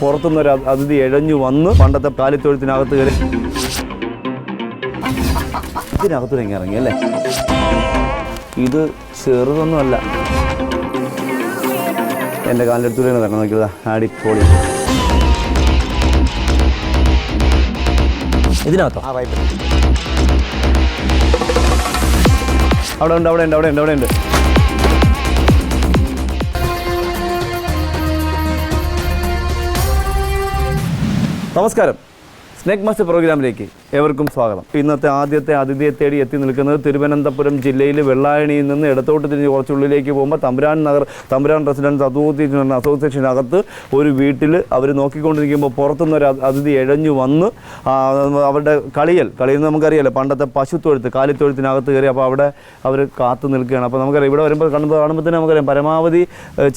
പുറത്തുനിന്ന് ഒരു അതിഥി എഴഞ്ഞു വന്ന് പണ്ടത്തെ കാലിത്തൊഴുത്തിനകത്ത് കയറി ഇതിനകത്ത് തന്നെ ഇറങ്ങി അല്ലേ? ഇത് ചെറുതൊന്നുമല്ല. എന്റെ കാലിലെടുത്തൂടെയാണ് തരണം നോക്കിയതാ അടിപൊളി ഇതിനകത്തോ? അവിടെ ഉണ്ട് അവിടെ ഉണ്ട് അവിടെ ഉണ്ട് അവിടെ ഉണ്ട്. നമസ്കാരം. സ്നേക് മാസ്റ്റർ പ്രോഗ്രാമിലേക്ക് ഏവർക്കും സ്വാഗതം. ഇന്നത്തെ ആദ്യത്തെ അതിഥിയെ തേടി എത്തി നിൽക്കുന്നത് തിരുവനന്തപുരം ജില്ലയിൽ വെള്ളായണിയിൽ നിന്ന് ഇടത്തോട്ട് തിരിഞ്ഞ് കുറച്ചുള്ളിലേക്ക് പോകുമ്പോൾ തമ്പുരാൻ നഗർ തമ്പുരാൻ റെസിഡൻസ് അസോസിയേഷൻ അസോസിയേഷനകത്ത് ഒരു വീട്ടിൽ അവർ നോക്കിക്കൊണ്ടിരിക്കുമ്പോൾ പുറത്തുനിന്ന് ഒരു അതിഥി എഴഞ്ഞു വന്ന് അവരുടെ കളിയൽ കളിയിൽ നമുക്കറിയാലോ പണ്ടത്തെ പശുത്തൊഴുത്ത് കാലിത്തൊഴുത്തിനകത്ത് കയറി അപ്പോൾ അവിടെ അവർ കാത്തു നിൽക്കുകയാണ്. അപ്പോൾ നമുക്കറിയാം ഇവിടെ വരുമ്പോൾ കാണുമ്പോൾ കാണുമ്പോൾ നമുക്കറിയാം പരമാവധി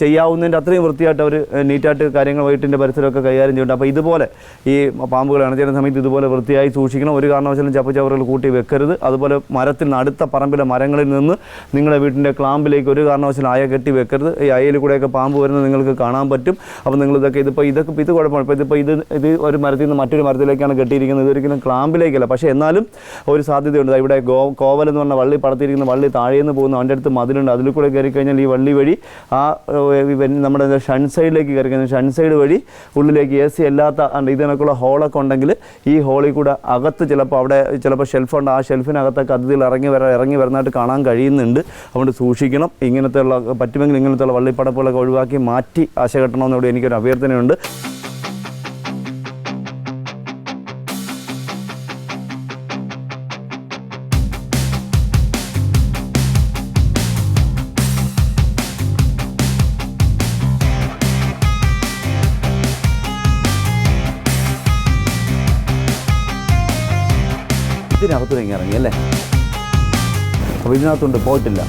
ചെയ്യാവുന്നതിന്റെ അത്രയും വൃത്തിയായിട്ട് അവർ നീറ്റായിട്ട് കാര്യങ്ങൾ വീട്ടിന്റെ പരിസരമൊക്കെ കൈകാര്യം ചെയ്യുന്നുണ്ട്. അപ്പോൾ ഇതുപോലെ ഈ പാമ്പുകൾ അണച്ചുന്ന സമയത്ത് ഇതുപോലെ വൃത്തിയായി സൂക്ഷിക്കണം. ഒരു കാരണവശാലും ചപ്പ് ചവറുകൾ കൂട്ടി വെക്കരുത്. അതുപോലെ മരത്തിൽ അടുത്ത പറമ്പിലെ മരങ്ങളിൽ നിന്ന് നിങ്ങളുടെ വീട്ടിന്റെ ക്ലാമ്പിലേക്ക് ഒരു കാരണവശാലും അയ കെട്ടി വെക്കരുത്. ഈ അയയിൽ കൂടെയൊക്കെ പാമ്പ് വരുന്നത് നിങ്ങൾക്ക് കാണാൻ പറ്റും. അപ്പോൾ നിങ്ങൾ ഇതൊക്കെ ഇതിപ്പോൾ ഇതൊക്കെ ഇത് കുഴപ്പമാണ് ഇപ്പോൾ ഇതിപ്പോൾ ഇത് ഇത് ഒരു മരത്തിൽ നിന്ന് മറ്റൊരു മരത്തിലേക്കാണ് കെട്ടിയിരിക്കുന്നത്. ഇതൊരിക്കലും ക്ലാമ്പിലേക്കല്ല. പക്ഷേ എന്നാലും ഒരു സാധ്യതയുണ്ട്. ഇവിടെ ഗോ കോവൽ എന്ന് പറഞ്ഞ വള്ളി പടത്തിയിരിക്കുന്ന വള്ളി താഴേന്ന് പോകുന്നു അവന്റെ അടുത്ത് മതിലുണ്ട്. അതിൽ കൂടെ കയറി കഴിഞ്ഞാൽ ഈ വള്ളി വഴി ആ നമ്മുടെ ഷൺ സൈഡിലേക്ക് കയറി കഴിഞ്ഞാൽ ഷൺ സൈഡ് വഴി ഉള്ളിലേക്ക് എ സി അല്ലാത്ത ഇതിനൊക്കെയുള്ള ഹോളൊക്കെ ഉണ്ടെങ്കിൽ ഈ ഹോളിൽ കൂടെ അകത്ത് ചിലപ്പോൾ അവിടെ ചിലപ്പോൾ ഷെൽഫുണ്ട് ആ ഷെൽഫിനകത്തൊക്കെ അതിഥികൾ ഇറങ്ങി വര ഇറങ്ങി വരുന്നതായിട്ട് കാണാൻ കഴിയുന്നുണ്ട്. അതുകൊണ്ട് സൂക്ഷിക്കണം. ഇങ്ങനത്തെ ഉള്ള പറ്റുമെങ്കിൽ ഇങ്ങനത്തെ ഉള്ള വള്ളിപ്പടപ്പുകളൊക്കെ ഒഴിവാക്കി മാറ്റി ആശ കെട്ടണമെന്നോട് എനിക്കൊരു അഭ്യർത്ഥനയുണ്ട്. അപ്പോൾ ഇതിനകത്തുണ്ട് പോയിട്ടില്ല.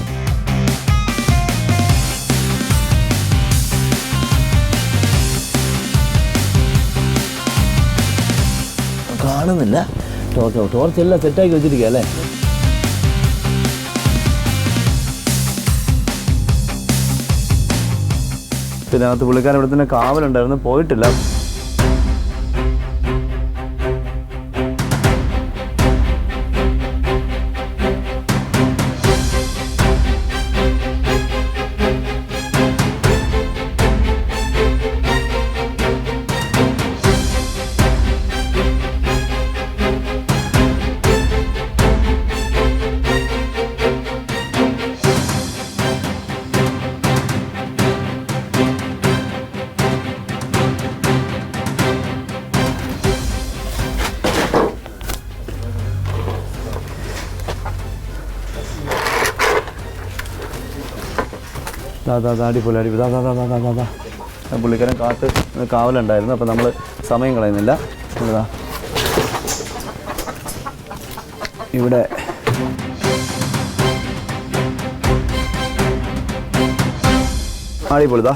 കാണുന്നില്ല. ടോർച്ച് ടോർച്ച് എല്ലാം സെറ്റാക്കി വെച്ചിരിക്കുക അല്ലേ? ഇതിനകത്ത് പുള്ളിക്കാരൻ ഇവിടെ തന്നെ കാവലുണ്ടായിരുന്നു പോയിട്ടില്ല. അടിപൊളി അടിപൊളി. ആ പുള്ളിക്കാരൻ കാത്ത് കാവലുണ്ടായിരുന്നു. അപ്പോൾ നമ്മൾ സമയം കളയുന്നില്ല. ഇതാ. ഇവിടെ. അടിപൊളിതാ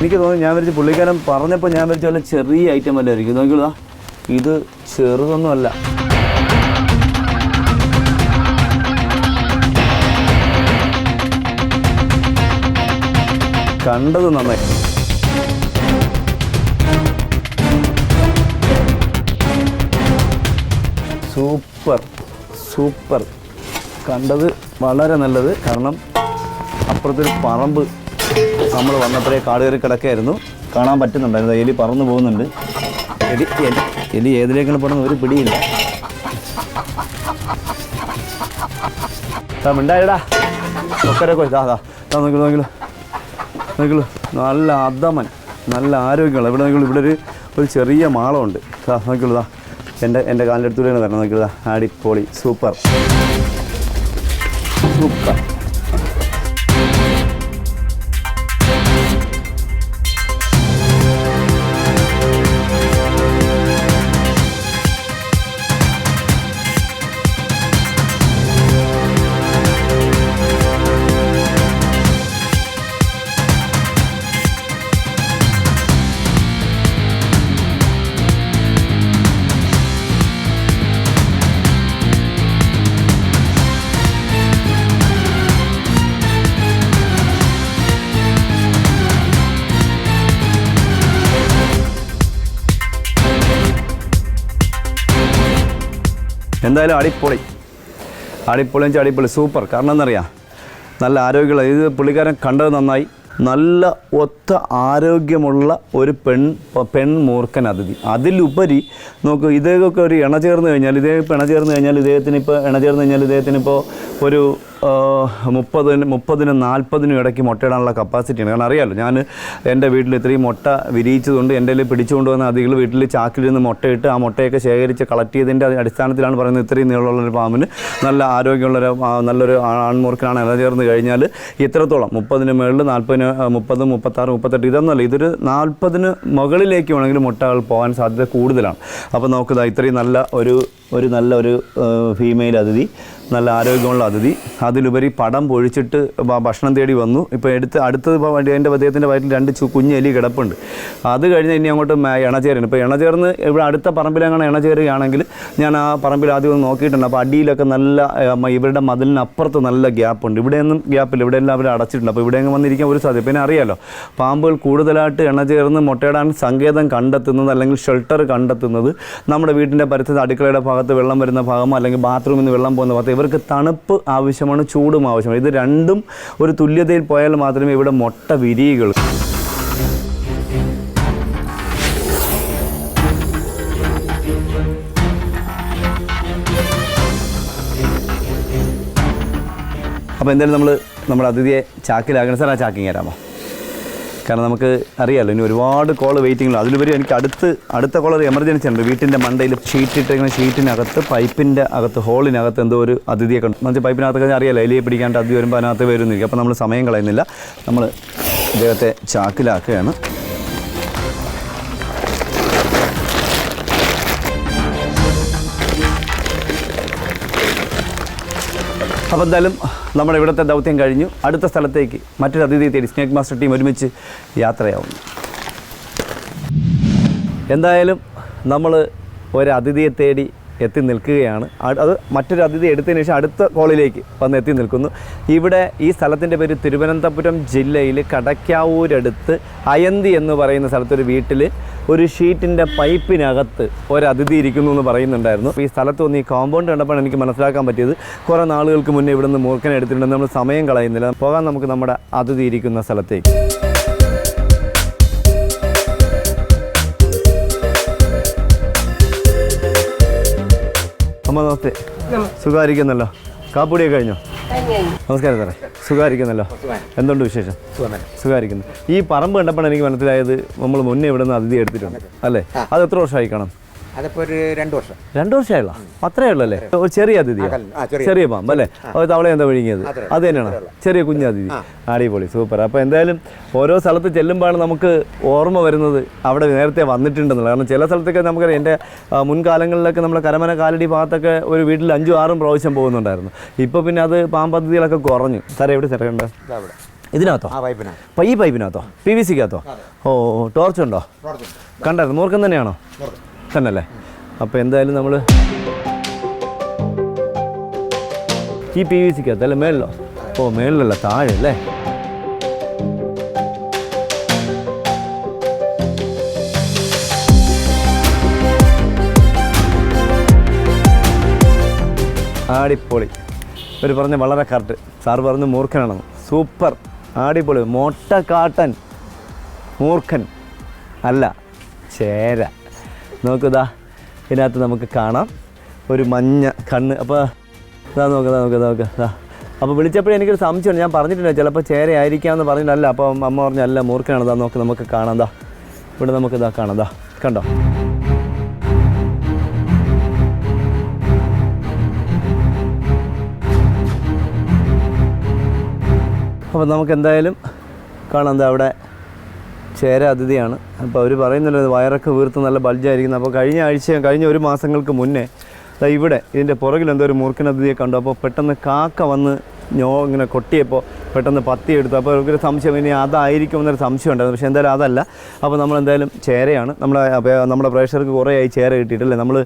എനിക്ക് തോന്നുന്നു ഞാൻ വിചാരിച്ചു പുള്ളിക്കാരൻ പറഞ്ഞപ്പോൾ ഞാൻ വിചാരിച്ച വല്ല ചെറിയ ഐറ്റം വല്ലതായിരിക്കും നോക്കിയുള്ളതാ നോക്കിയോളൂ ഇത് ചെറുതൊന്നുമല്ല. കണ്ടത് നന്നായി. Super super. കണ്ടത് വളരെ നല്ലത്. കാരണം അപ്പുറത്തൊരു പറമ്പ് നമ്മൾ വന്നപ്പോഴേ കാട് കയറി കിടക്കായിരുന്നു കാണാൻ പറ്റുന്നുണ്ടായിരുന്നു. എലി പറന്നു പോകുന്നുണ്ട്. എലി എലി എലി ഏതിലേക്കാണ് പോകണമെന്ന് ഒരു പിടിയില്ല. കൊ ദാ ദാ. നോക്കിലോ നോക്കിലോ നല്ല അദ്ധമൻ നല്ല ആരോഗ്യമുള്ള ഇവിടെ നിങ്ങൾ ഇവിടെ ഒരു ഒരു ചെറിയ മാളമുണ്ട്. നോക്കിയുള്ളതാ എന്റെ എന്റെ കാലിന്റെ അടുത്തൂടെയാണ് വരണം നോക്കിയുള്ളതാ അടിപൊളി സൂപ്പർ. സൂപ്പർ. എന്തായാലും അടിപൊളി. അടിപൊളിയും അടിപൊളി. സൂപ്പർ. കാരണം എന്നറിയാം നല്ല ആരോഗ്യമുള്ള ഇത് പുള്ളിക്കാരൻ കണ്ടത് നന്നായി. നല്ല ഒത്ത ആരോഗ്യമുള്ള ഒരു പെൺ പെൺ മൂർഖൻ അതിഥി. അതിലുപരി നോക്കൂ ഇദ്ദേഹമൊക്കെ ഒരു ഇണ ചേർന്ന് കഴിഞ്ഞാൽ ഇദ്ദേഹം ഇപ്പോൾ ഇണ ചേർന്ന് കഴിഞ്ഞാൽ ഇദ്ദേഹത്തിന് ഇപ്പോൾ ഇണ ചേർന്ന് കഴിഞ്ഞാൽ ഇദ്ദേഹത്തിന് ഇപ്പോൾ ഒരു മുപ്പതിന് മുപ്പതിനും നാൽപ്പതിനും ഇടയ്ക്ക് മുട്ടയിടാനുള്ള കപ്പാസിറ്റിയാണ്. കാരണം അറിയാമല്ലോ ഞാൻ എന്റെ വീട്ടിൽ ഇത്രയും മുട്ട വിരിയിച്ചതുകൊണ്ട് എന്റെ കയ്യിൽ പിടിച്ചുകൊണ്ട് വന്ന അതികൾ വീട്ടിൽ ചാക്കിൽ നിന്ന് മുട്ടയിട്ട് ആ മുട്ടയൊക്കെ ശേഖരിച്ച് കളക്ട് ചെയ്തതിന്റെ അടിസ്ഥാനത്തിലാണ് പറയുന്നത് ഇത്രയും നീളമുള്ള ഒരു പാമ്പിന് നല്ല ആരോഗ്യമുള്ളൊരു നല്ലൊരു ആൺമുറുക്കിനാണ് ഇണ ചേർന്ന് കഴിഞ്ഞാൽ ഇത്രത്തോളം. മുപ്പതിന് മുകളിൽ നാൽപ്പതിന് മുപ്പത് മുപ്പത്താറ് മുപ്പത്തെട്ട് ഇതൊന്നുമല്ല. ഇതൊരു നാൽപ്പതിന് മുകളിലേക്ക് വേണമെങ്കിൽ മുട്ടകൾ പോകാൻ സാധ്യത കൂടുതലാണ്. അപ്പോൾ നോക്കുക ഇത്രയും നല്ല ഒരു ഒരു നല്ല ഒരു ഫീമെയിൽ അതിഥി നല്ല ആരോഗ്യമുള്ള അതിഥി. അതിലുപരി പടം പൊഴിച്ചിട്ട് ഭക്ഷണം തേടി വന്നു. ഇപ്പോൾ എടുത്ത് അടുത്തത് ഇപ്പോൾ വണ്ടി എന്റെ അദ്ദേഹത്തിന്റെ വയറ്റിൽ രണ്ട് കുഞ്ഞ് എലി കിടപ്പുണ്ട്. അത് കഴിഞ്ഞ് ഇനി അങ്ങോട്ട് ഇണചേരാണ്. ഇപ്പോൾ ഇണചേർന്ന് ഇവിടെ അടുത്ത പറമ്പിലങ്ങനെ ഇണചേരുകയാണെങ്കിൽ ഞാൻ ആ പറമ്പിൽ ആദ്യം ഒന്ന് നോക്കിയിട്ടുണ്ട്. അപ്പോൾ അടിയിലൊക്കെ നല്ല ഇവരുടെ മതിലിനപ്പുറത്ത് നല്ല ഗ്യാപ്പുണ്ട് ഇവിടെയൊന്നും ഗ്യാപ്പില്ല. ഇവിടെ എല്ലാം അവർ അടച്ചിട്ടുണ്ട്. അപ്പോൾ ഇവിടെയെങ്കിലും വന്നിരിക്കാൻ ഒരു സാധ്യത പിന്നെ അറിയാലോ പാമ്പുകൾ കൂടുതലായിട്ട് ഇണചേർന്ന് മുട്ടയിടാൻ സങ്കേതം കണ്ടെത്തുന്നത് അല്ലെങ്കിൽ ഷെൽട്ടർ കണ്ടെത്തുന്നത് നമ്മുടെ വീട്ടിന്റെ പരിസരത്ത് അടുക്കളയുടെ ഭാഗത്ത് വെള്ളം വരുന്ന ഭാഗമോ അല്ലെങ്കിൽ ബാത്റൂമിൽ നിന്ന് വെള്ളം പോകുന്ന ഭാഗത്ത് ഇവർക്ക് തണുപ്പ് ആവശ്യമാണ് ചൂടും ആവശ്യമാണ്. ഇത് രണ്ടും ഒരു തുല്യതയിൽ പോയാൽ മാത്രമേ ഇവിടെ മുട്ട വിരിയുകയുള്ളൂ. അപ്പോൾ എന്തായാലും നമ്മൾ നമ്മുടെ അതിഥിയെ ചാക്കിലാകണം സാർ ആ ചാക്കിങ് തരാമോ? കാരണം നമുക്ക് അറിയാമല്ലോ ഇനി ഒരുപാട് കോൾ ഉള്ളു അതിലുപരി എനിക്ക് അടുത്ത് അടുത്ത കോൾ ഒരു എമർജൻസി ഉണ്ട്. വീട്ടിന്റെ മണ്ടയിൽ ഷീറ്റ് ഇട്ടിരിക്കുന്ന ഷീറ്റിനകത്ത് പൈപ്പിന്റെ അകത്ത് ഹോളിനകത്ത് എന്തോ ഒരു അതിഥിയെ കണ്ടു പൈപ്പിനകത്ത് കഴിഞ്ഞാൽ അറിയാലോ എലിയെ പിടിക്കാണ്ട് അതിഥി വരുമ്പോൾ അതിനകത്ത് വരുന്നില്ല അപ്പോൾ നമ്മൾ സമയം കളയുന്നില്ല. നമ്മൾ ഇദ്ദേഹത്തെ ചാക്കിലാക്കുകയാണ്. അപ്പോൾ എന്തായാലും നമ്മുടെ ഇവിടുത്തെ ദൗത്യം കഴിഞ്ഞു. അടുത്ത സ്ഥലത്തേക്ക് മറ്റൊരു അതിഥി തേടി സ്നേക് മാസ്റ്റർ ടീം ഒരുമിച്ച് യാത്രയാവുന്നു. എന്തായാലും നമ്മൾ ഒരു അതിഥിയെ തേടി എത്തി നിൽക്കുകയാണ്. അത് മറ്റൊരു അതിഥി എടുത്തതിന് ശേഷം അടുത്ത കോളിലേക്ക് വന്ന് എത്തി നിൽക്കുന്നു. ഇവിടെ ഈ സ്ഥലത്തിന്റെ പേര് തിരുവനന്തപുരം ജില്ലയിൽ കടയ്ക്കാവൂരടുത്ത് അയന്തി എന്ന് പറയുന്ന സ്ഥലത്തൊരു വീട്ടിൽ ഒരു ഷീറ്റിന്റെ പൈപ്പിനകത്ത് ഒരതിഥി ഇരിക്കുന്നു എന്ന് പറയുന്നുണ്ടായിരുന്നു. ഈ സ്ഥലത്ത് വന്ന് ഈ കോമ്പൗണ്ട് കണ്ടപ്പോൾ എനിക്ക് മനസ്സിലാക്കാൻ പറ്റിയത്. കുറേ നാളുകൾക്ക് മുന്നേ ഇവിടുന്ന് മൂർഖനെ എടുത്തിട്ടുണ്ട് നമ്മൾ സമയം കളയുന്നില്ല. പോകാൻ നമുക്ക് നമ്മുടെ അതിഥി ഇരിക്കുന്ന സ്ഥലത്തേക്ക്. അമ്മ നമസ്തേ. സുഖമായിരിക്കുന്നല്ലോ. കാപ്പുടിയൊക്കെ കഴിഞ്ഞോ? നമസ്കാരം സാറേ. സുഖമായിരിക്കുന്നല്ലോ. എന്തുണ്ട് വിശേഷം? സുഖമായിരിക്കുന്നു. ഈ പറമ്പ് കണ്ടപ്പോൾ എനിക്ക് മനസ്സിലായത് നമ്മൾ മുന്നേ ഇവിടെ നിന്ന് അതിഥി എടുത്തിട്ടുണ്ട്. അല്ലേ? അത് എത്ര വർഷമായി കാണാം? അതിപ്പോ ഒരു രണ്ടു വർഷം. രണ്ടു വർഷമായുള്ള അത്രേ ഉള്ളല്ലേ? ഒരു ചെറിയ അതിഥി ചെറിയ. പാമ്പ് അല്ലേ? തവള എന്താ വിഴുങ്ങിയത്? അത് തന്നെയാണ്? ചെറിയ കുഞ്ഞു അതിഥി. അടിപൊളി സൂപ്പർ. അപ്പോൾ എന്തായാലും ഓരോ സ്ഥലത്ത് ചെല്ലുമ്പോഴാണ് നമുക്ക് ഓർമ്മ വരുന്നത് അവിടെ നേരത്തെ വന്നിട്ടുണ്ടെന്നുള്ളത്. കാരണം ചില സ്ഥലത്തൊക്കെ നമുക്ക് എന്റെ മുൻകാലങ്ങളിലൊക്കെ നമ്മൾ കരമന കാലടി ഭാഗത്തൊക്കെ ഒരു വീട്ടിൽ അഞ്ചും ആറും പ്രാവശ്യം പോകുന്നുണ്ടായിരുന്നു. ഇപ്പോൾ പിന്നെ അത് പാമ്പ് പദ്ധതികളൊക്കെ കുറഞ്ഞു. സാറേ എവിടെ തിരക്കണ്ട ഇതിനകത്തോ? ഈ പൈപ്പിനകത്തോ? പി വി സിക്കകത്തോ? ഓ ടോർച്ച് ഉണ്ടോ കണ്ടായിരുന്നു. മൂർക്കം തന്നെയാണോ? തന്നെയല്ലേ? അപ്പോൾ എന്തായാലും നമ്മൾ ഈ പി വി സിക്കകത്ത് അല്ലേ മേളിലോ? ഓ മേളിലല്ല താഴെ അല്ലേ? ആടിപ്പൊളി. ഇവർ പറഞ്ഞ വളരെ കറക്റ്റ് സാർ പറഞ്ഞ് മൂർഖനാണെന്ന്. സൂപ്പർ ആടിപ്പൊളി. മൊട്ടക്കാട്ടൻ മൂർഖൻ. അല്ല ചേര. നോക്കുതാ ഇതിനകത്ത് നമുക്ക് കാണാം. ഒരു മഞ്ഞ കണ്ണ്. അപ്പോൾ ഇതാ നോക്കുക നോക്ക് നോക്ക് ഇതാ അപ്പോൾ വിളിച്ചപ്പോഴേ എനിക്കൊരു സംശയമുണ്ട്. ഞാൻ പറഞ്ഞിട്ടുണ്ട് ചിലപ്പോൾ ചേര ആയിരിക്കാമെന്ന് പറഞ്ഞിട്ടല്ല അപ്പോൾ അമ്മ പറഞ്ഞു അല്ല മൂർഖനാണ്. ഇതാ നോക്ക് നമുക്ക് കാണാം ദാ. ഇവിടെ നമുക്ക് ഇതാ കാണാം ദാ. കണ്ടോ? അപ്പോൾ നമുക്ക് എന്തായാലും കാണാം എന്താ അവിടെ ചേര അതിഥിയാണ്. അപ്പോൾ അവർ പറയുന്നുണ്ട് വയറൊക്കെ വീർത്ത് നല്ല ബൾജായിരിക്കുന്നു. അപ്പോൾ കഴിഞ്ഞ ആഴ്ച കഴിഞ്ഞ ഒരു മാസങ്ങൾക്ക് മുന്നേ ഇവിടെ ഇതിന്റെ പുറകിൽ എന്തോ ഒരു മൂർഖൻ അതിഥിയെ കണ്ടു. അപ്പോൾ പെട്ടെന്ന് കാക്ക വന്ന് ഞോ ഇങ്ങനെ കൊട്ടിയപ്പോൾ പെട്ടെന്ന് പത്തി എടുത്തു. അപ്പോൾ ഒരു സംശയം. ഇനി അതായിരിക്കും എന്നൊരു സംശയം ഉണ്ടായിരുന്നു. പക്ഷേ എന്തായാലും അതല്ല. അപ്പോൾ നമ്മൾ എന്തായാലും ചേരയാണ്. നമ്മുടെ നമ്മുടെ പ്രേക്ഷകർക്ക് കുറേ ആയി ചേര കിട്ടിയിട്ടില്ലേ? നമ്മൾ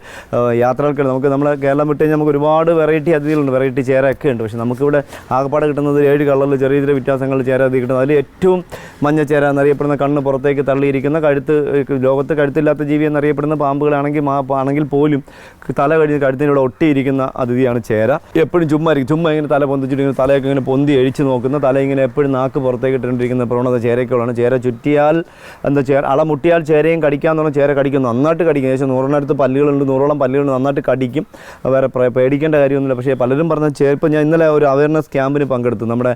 യാത്രകൾക്ക് നമുക്ക് നമ്മൾ കേരളം വിട്ട് കഴിഞ്ഞാൽ നമുക്ക് ഒരുപാട് വെറൈറ്റി അതിഥികളുണ്ട്. വെറൈറ്റി ചേരയൊക്കെ ഉണ്ട്. പക്ഷേ നമുക്കിവിടെ ആകപ്പാട് കിട്ടുന്നത് ഏഴ് കളറിൽ ചെറിയ ചെറിയ വ്യത്യാസങ്ങളിൽ ചേര അതി കിട്ടുന്നത് അതിൽ ഏറ്റവും മഞ്ഞ ചേര എന്നറിയപ്പെടുന്ന കണ്ണ് പുറത്തേക്ക് തള്ളിയിരിക്കുന്ന കഴുത്ത് ലോകത്ത് കഴുത്തില്ലാത്ത ജീവി എന്നറിയപ്പെടുന്ന പാമ്പുകളാണെങ്കിൽ മാ ആണെങ്കിൽ പോലും തല കഴിഞ്ഞ് കഴുത്തിനോട് ഒട്ടിയിരിക്കുന്ന അതിഥിയാണ് ചേര. എപ്പോഴും ചുമ്മാ ചുമ്മാ ഇങ്ങനെ തല പൊന്തിച്ചിട്ട് ഇങ്ങനെ തലയൊക്കെ ഇങ്ങനെ പൊന്തി അഴിച്ച് നോക്കുന്ന. തല ഇങ്ങനെ എപ്പോഴും നാക്ക് പുറത്തേക്ക് ഇട്ടുകൊണ്ടിരിക്കുന്ന പ്രവണത ചേരയ്ക്കുള്ളതാണ് ചേര ചുറ്റിയാൽ എന്താ ചേര അള മുട്ടിയാൽ ചേരയും കടിക്കാന്ന് പറഞ്ഞാൽ ചേര കടിക്കും നന്നായിട്ട് കടിക്കും. ഏകദേശം നൂറിനടുത്ത് പല്ലുകളുണ്ട് നൂറോളം പല്ലുകൾ നന്നായിട്ട് കടിക്കും. വേറെ പേടിക്കേണ്ട കാര്യമൊന്നുമില്ല. പക്ഷേ പലരും പറഞ്ഞ ചേര ഇപ്പോൾ ഞാൻ ഇന്നലെ ഒരു അവയർനെസ് ക്യാമ്പിന് പങ്കെടുത്തു. നമ്മുടെ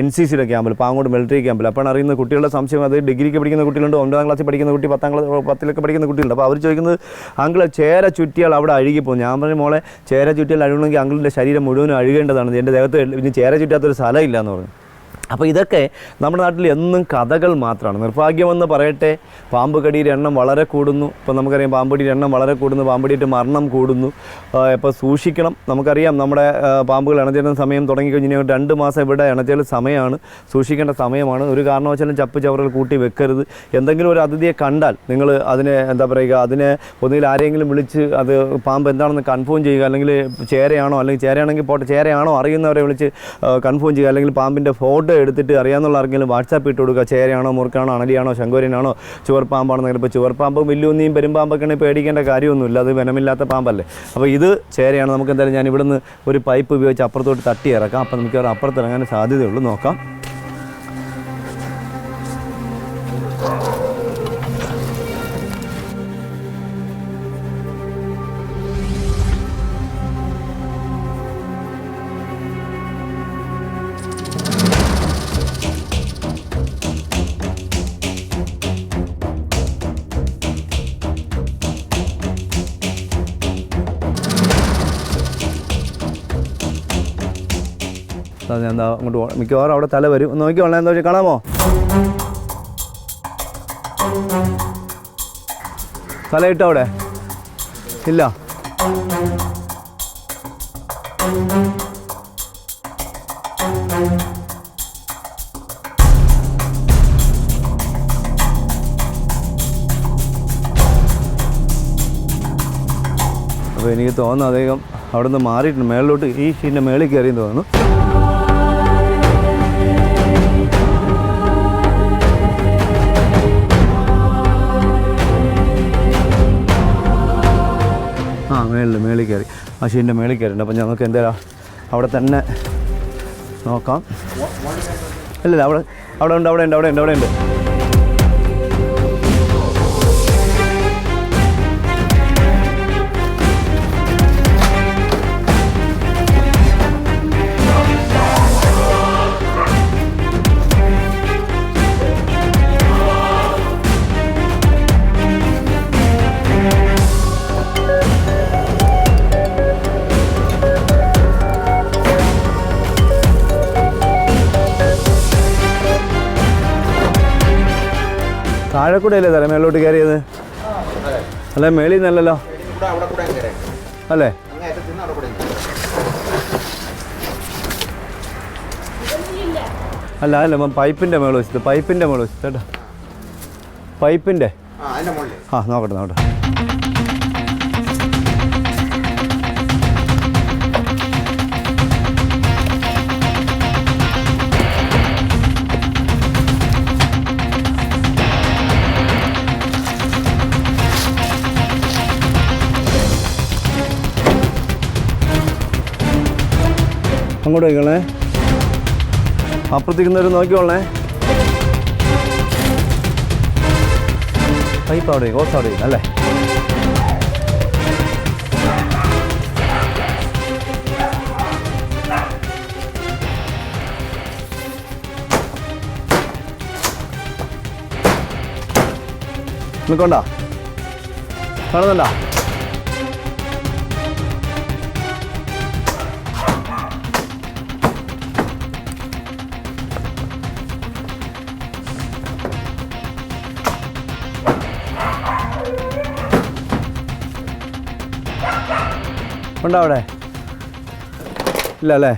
എൻ സി സിയുടെ ക്യാമ്പിൽ പാങ്ങോട് മിലിറ്ററി ക്യാമ്പിൽ അപ്പോഴാണ് അറിയുന്ന കുട്ടികളുടെ സംശയം അത് ഡിഗ്രിക്ക് പഠിക്കുന്ന കുട്ടികളുണ്ട് ഒൻപതാം ക്ലാസ്സിൽ പഠിക്കുന്ന കുട്ടി പത്താം ക്ലാസ് പത്തിലൊക്കെ പഠിക്കുന്ന കുട്ടികളുണ്ട്. അപ്പോൾ അവർ ചോദിക്കുന്നത് അങ്കിളെ ചേര ചുറ്റിയാൽ അവിടെ അഴുകിപ്പോകും ഞാൻ പറഞ്ഞു മോളെ ചേര ചുറ്റിയാൽ അഴുകണമെങ്കിൽ അങ്കിളിന്റെ ശരീരം മുഴുവനും അഴുകേണ്ടതാണ്. എന്റെ ദേഹത്ത് ചേര ചുറ്റാത്തൊരു സ്ഥലമില്ല എന്ന് പറഞ്ഞു. അപ്പോൾ ഇതൊക്കെ നമ്മുടെ നാട്ടിൽ എന്നും കഥകൾ മാത്രമാണ്. നിർഭാഗ്യമെന്ന് പറയട്ടെ പാമ്പ് കടിയുടെ എണ്ണം വളരെ കൂടുന്നു. ഇപ്പോൾ നമുക്കറിയാം പാമ്പുടിയുടെ എണ്ണം വളരെ കൂടുന്നു പാമ്പുടിയിട്ട് മരണം കൂടുന്നു. ഇപ്പോൾ സൂക്ഷിക്കണം. നമുക്കറിയാം നമ്മുടെ പാമ്പുകൾ ഇണചേരുന്ന സമയം തുടങ്ങിക്കഴിഞ്ഞാൽ രണ്ട് മാസം ഇവിടെ ഇണചേൽ സമയമാണ്. സൂക്ഷിക്കേണ്ട സമയമാണ്. ഒരു കാരണവശാലും ചപ്പ് ചവറുകൾ കൂട്ടി വെക്കരുത്. എന്തെങ്കിലും ഒരു അതിഥിയെ കണ്ടാൽ നിങ്ങൾ അതിനെ എന്താ പറയുക അതിനെ ഒന്നുകിൽ ആരെങ്കിലും വിളിച്ച് അത് പാമ്പ് എന്താണെന്ന് കൺഫേം ചെയ്യുക അല്ലെങ്കിൽ ചേരയാണോ അല്ലെങ്കിൽ ചേരയാണെങ്കിൽ പോട്ടെ ചേരയാണോ അറിയുന്നവരെ വിളിച്ച് കൺഫേം ചെയ്യുക അല്ലെങ്കിൽ പാമ്പിന്റെ ഫോട്ടോ എടുത്തിട്ട് അറിയാമെന്നുള്ള ആർക്കെങ്കിലും വാട്സാപ്പ് ഇട്ട് കൊടുക്കുക. ചേരയാണോ മുറുക്കാണോ അണലിയാണോ ശങ്കോരനാണോ ചുവർപ്പാമ്പാണോ ഇപ്പോൾ ചുവർപ്പാമ്പ് മില്ലുന്നിയും പെരുമ്പാമ്പൊക്കെയാണ് പേടിക്കേണ്ട കാര്യമൊന്നുമില്ല. അത് വനമില്ലാത്ത പാമ്പല്ലേ. അപ്പോൾ ഇത് ചേരയാണ്. നമുക്ക് എന്തായാലും ഞാൻ ഇവിടുന്ന് ഒരു പൈപ്പ് ഉപയോഗിച്ച് അപ്പുറത്തോട്ട് തട്ടി ഇറക്കാം അപ്പോൾ നമുക്ക് അപ്പുറത്തിറങ്ങാൻ സാധ്യതയുള്ളൂ. നോക്കാം. ഞാൻ എന്താ അങ്ങോട്ട് പോകാം മിക്കവാറും അവിടെ തല വരും. നോക്കി നോക്കി എന്താ വെച്ചാൽ കാണാമോ? തല ഇട്ടോ അവിടെ? ഇല്ല. അപ്പോൾ എനിക്ക് തോന്നുന്നു അദ്ദേഹം അവിടെ നിന്ന് മാറിയിട്ടുണ്ട്. മേളിലോട്ട് ഈ ഷീന്റെ മേളിൽ കയറിയെന്ന് തോന്നുന്നു. കയറി ആ ഷീന്റെ മേളിൽ കയറിയിട്ടുണ്ട്. അപ്പം ഞങ്ങൾക്ക് എന്തായാലും അവിടെ തന്നെ നോക്കാം. ഇല്ലല്ല അവിടെ അവിടെ ഉണ്ട് അവിടെ ഉണ്ട് അവിടെ ഉണ്ട് അവിടെ ഉണ്ട്. താഴെ കൂടെ അല്ലേ തല? മേളിലോട്ട് കയറിയത്? അല്ല മേളിൽ നിന്നല്ലല്ലോ. അല്ലേ? അല്ല അല്ല പൈപ്പിന്റെ പൈപ്പിന്റെ മേളിൽ വെച്ചിട്ട് പൈപ്പിന്റെ മേൾ വെച്ചിട്ട് കേട്ടോ. പൈപ്പിന്റെ മുകളിൽ ആ നോക്കട്ടെ നോക്കട്ടെ. അങ്ങോട്ട് വയ്ക്കണേ അപ്പുറത്തേക്കുന്നവർ നോക്കിക്കോളേ പൈപ്പ് അവിടെ ഓസ് അവിടെ അല്ലേ? നിൽക്കണ്ട കാണുന്നുണ്ടോ ഉണ്ടോ അവിടെ? ഇല്ല അല്ലേ?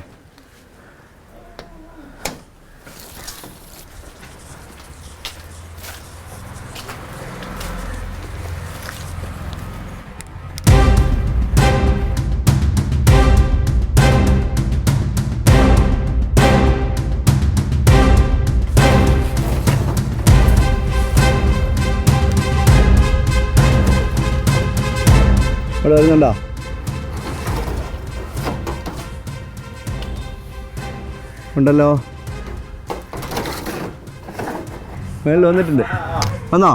ഉണ്ടല്ലോ. മേളിൽ വന്നിട്ടുണ്ട്. വന്നോ?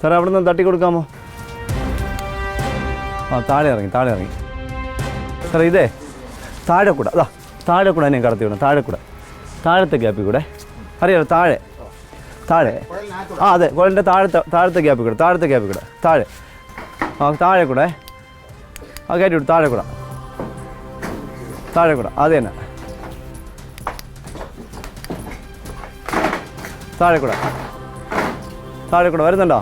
സാറേ അവിടെ നിന്ന് തട്ടി കൊടുക്കാമോ? ആ താഴെ ഇറങ്ങി താഴെ ഇറങ്ങി. സാറേ ഇതേ താഴെ കൂടെ അതാ താഴെ കൂടെ എന്നെ കടത്തി വിടണം താഴെ കൂടെ. താഴത്തെ ഗ്യാപ്പിൽ കൂടെ. അറിയാലോ താഴെ. താഴെ. ആ അതെ കുഴലിന്റെ താഴത്തെ താഴത്തെ ഗ്യാപ്പിൽ കൂടെ താഴത്തെ ഗ്യാപ്പിൽ കൂടെ താഴെ. ആ താഴെ കൂടെ. ആ കയറ്റി വിടും താഴെ കൂടെ. താഴെ കൂടെ അത് തന്നെ. താഴെ കൂടെ. താഴെ കൂടെ വരുന്നുണ്ടോ?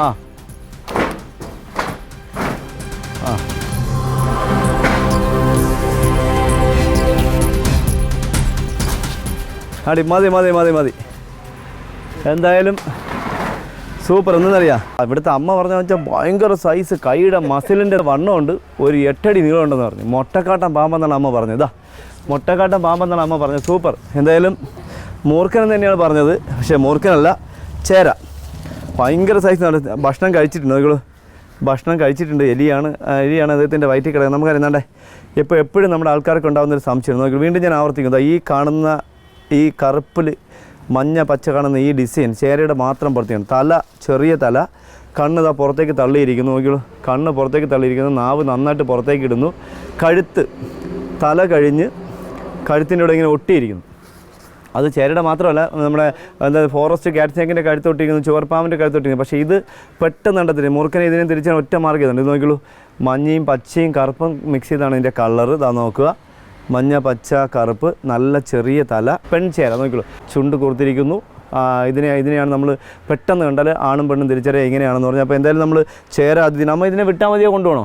ആ. ആ. അടി മതി മതി മതി മതി. എന്തായാലും സൂപ്പർ. എന്നറിയാം ഇവിടുത്തെ അമ്മ പറഞ്ഞ വെച്ചാൽ ഭയങ്കര സൈസ് കൈയുടെ മസിലിന്റെ വണ്ണമുണ്ട്. ഒരു എട്ടടി നീളമുണ്ടെന്ന് പറഞ്ഞു. മൊട്ടക്കാട്ടൻ പാമ്പെന്നാണ് അമ്മ പറഞ്ഞത്. ഇതാ മൊട്ടക്കാട്ടൻ പാമ്പെന്നാണ് അമ്മ പറഞ്ഞത്. സൂപ്പർ. എന്തായാലും മൂർഖൻ തന്നെയാണ് പറഞ്ഞത്. പക്ഷേ മൂർഖനല്ല ചേര. ഭയങ്കര സൈസ് ഭക്ഷണം കഴിച്ചിട്ടുണ്ട്. നിങ്ങൾ ഭക്ഷണം കഴിച്ചിട്ടുണ്ട്. എലിയാണ്. എലിയാണ് അദ്ദേഹത്തിന്റെ വയറ്റിൽ കിടക്കുന്നത്. നമുക്കറിയാണ്ടേ ഇപ്പോൾ എപ്പോഴും നമ്മുടെ ആൾക്കാർക്ക് ഉണ്ടാകുന്നൊരു സംശയം നോക്കി വീണ്ടും ഞാൻ ആവർത്തിക്കുന്നത് ഈ കാണുന്ന ഈ കറുപ്പിൽ മഞ്ഞ പച്ച കാണുന്ന ഈ ഡിസൈൻ ചേരയുടെ മാത്രം പുറത്തെയാണ്. തല ചെറിയ തല. കണ്ണ് ഇതാ പുറത്തേക്ക് തള്ളിയിരിക്കുന്നു. നോക്കിയുള്ളൂ കണ്ണ് പുറത്തേക്ക് തള്ളിയിരിക്കുന്നു. നാവ് നന്നായിട്ട് പുറത്തേക്ക് ഇടുന്നു. കഴുത്ത് തല കഴിഞ്ഞ് കഴുത്തിന്റെ ഇവിടെ ഇങ്ങനെ ഒട്ടിയിരിക്കുന്നു. അത് ചേരയുടെ മാത്രമല്ല നമ്മുടെ എന്താ ഫോറസ്റ്റ് കാറ്റ്സാക്കിന്റെ കഴുത്തൊട്ടിരിക്കുന്നു ചുവർപ്പാമ്പിന്റെ കഴുത്തൊട്ടിരിക്കുന്നു പക്ഷേ ഇത് പെട്ടെന്ന് കണ്ടത്തില്ല? മൂർഖനെ ഇതിനെ തിരിച്ചാൽ ഒറ്റ ചെയ്തിട്ടുണ്ട്. ഇത് നോക്കിയുള്ളൂ മഞ്ഞയും പച്ചയും കറുപ്പും മിക്സ് ചെയ്താണ് ഇതിന്റെ കളറ് ഇതാ നോക്കുക. മഞ്ഞ പച്ച കറുപ്പ് നല്ല ചെറിയ തല പെൺചേര നോക്കിയുള്ളൂ ചുണ്ട് കൊടുത്തിരിക്കുന്നു. ഇതിനെ ഇതിനെയാണ് നമ്മൾ പെട്ടെന്ന് കണ്ടാൽ ആണും പെണ്ണും തിരിച്ചറിയുക എങ്ങനെയാണെന്ന് പറഞ്ഞാൽ അപ്പോൾ എന്തായാലും നമ്മൾ ചേര അതിഥി നമ്മൾ ഇതിനെ വിട്ടാൽ മതിയോ? കൊണ്ടുപോകണോ?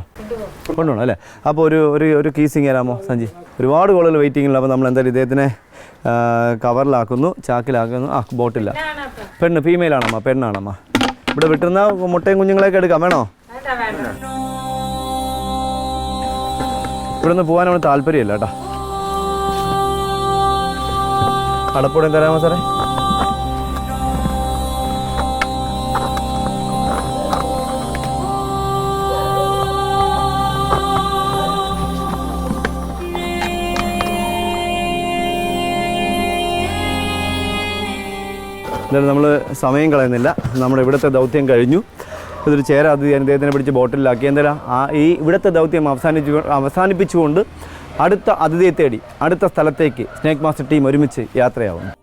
കൊണ്ടുപോകണം അല്ലേ? അപ്പോൾ ഒരു ഒരു ഒരു കീസിങ് തരാമോ സഞ്ജി? ഒരുപാട് കോളുകൾ വെയിറ്റിങ്ങില്ല അപ്പോൾ നമ്മൾ എന്തായാലും ഇദ്ദേഹത്തിനെ കവറിലാക്കുന്നു ചാക്കിലാക്കുന്നു. ആ ബോട്ടില്ല പെണ്ണ് ഫീമെയിലാണമ്മ പെണ്ണാണമ്മ. ഇവിടെ വിട്ടുന്ന മുട്ടയും കുഞ്ഞുങ്ങളെയൊക്കെ എടുക്കാം വേണോ? ഇവിടെ നിന്ന് പോകാൻ അവന് താല്പര്യമില്ല കേട്ടോ. അടപ്പൂടം തരാമോ സാറേ? എന്തായാലും നമ്മൾ സമയം കളയുന്നില്ല. നമ്മുടെ ഇവിടുത്തെ ദൗത്യം കഴിഞ്ഞു. ഇതൊരു ചേരാതി അദ്ദേഹത്തിനെ പിടിച്ച് ബോട്ടിലാക്കി എന്തായാലും ആ ഈ ഇവിടുത്തെ ദൗത്യം അവസാനിച്ചു അവസാനിപ്പിച്ചുകൊണ്ട് അടുത്ത അതിഥിയെ തേടി അടുത്ത സ്ഥലത്തേക്ക് സ്നേക് മാസ്റ്റർ ടീം ഒരുമിച്ച് യാത്രയാവുന്നു.